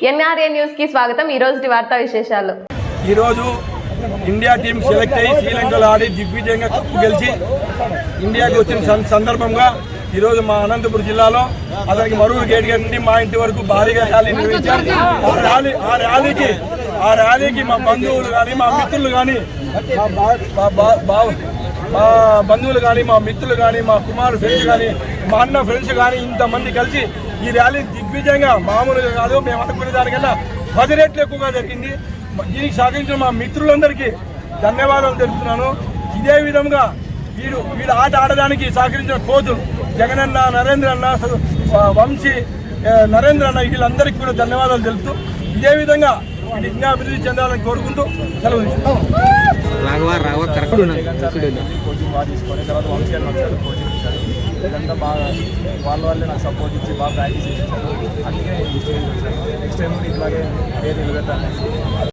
NRA న్యూస్కి స్వాగతం. ఈ రోజు వార్తా విశేషాలు. ఈరోజు ఇండియా టీం సెలెక్ట్ అయ్యి శ్రీలంకలో ఆడి దిగ్విజయంగా కప్పు గెలిచి ఇండియాకి వచ్చిన సం- సందర్భంగా ఈరోజు మా అనంతపురం జిల్లాలో అతనికి మరూరు గేట్ గేట్ నుండి మా ఇంటి వరకు భారీగా ర్యాలీ నిర్వహించారు. ఆ ర్యాలీ ఆ ర్యాలీకి ఆ ర్యాలీకి మా బంధువులు కానీ మా మిత్రులు కానీ మా బంధువులు కానీ మా మిత్రులు కానీ మా కుమారు ఫ్రెండ్స్ కానీ మా అన్న ఫ్రెండ్స్ కానీ ఇంతమంది కలిసి ఈ ర్యాలీ దిగ్విజయంగా మామూలుగా కాదు. మేము అనుకునే దానికన్నా పది రెట్లు ఎక్కువగా జరిగింది. దీనికి సహకరించిన మా మిత్రులందరికీ ధన్యవాదాలు తెలుపుతున్నాను. ఇదే విధంగా వీడు వీడు ఆట ఆడడానికి సహకరించిన కోచులు జగనన్న నరేంద్ర అన్న వంశీ నరేంద్ర అన్న వీళ్ళందరికీ కూడా ధన్యవాదాలు తెలుపుతూ ఇదే విధంగా ఇంకా అభివృద్ధి చెందాలని కోరుకుంటూ సెలవు రాఘవ రాఘవ కరెక్ట్ వీళ్ళంతా బాగా వాళ్ళ వాళ్ళే నాకు సపోర్ట్ ఇచ్చి బాగా ప్రాక్టీస్ చేసి అందుకే నేను నెక్స్ట్ టైం ఇట్లాగే పేరు నిలబెట్టాలి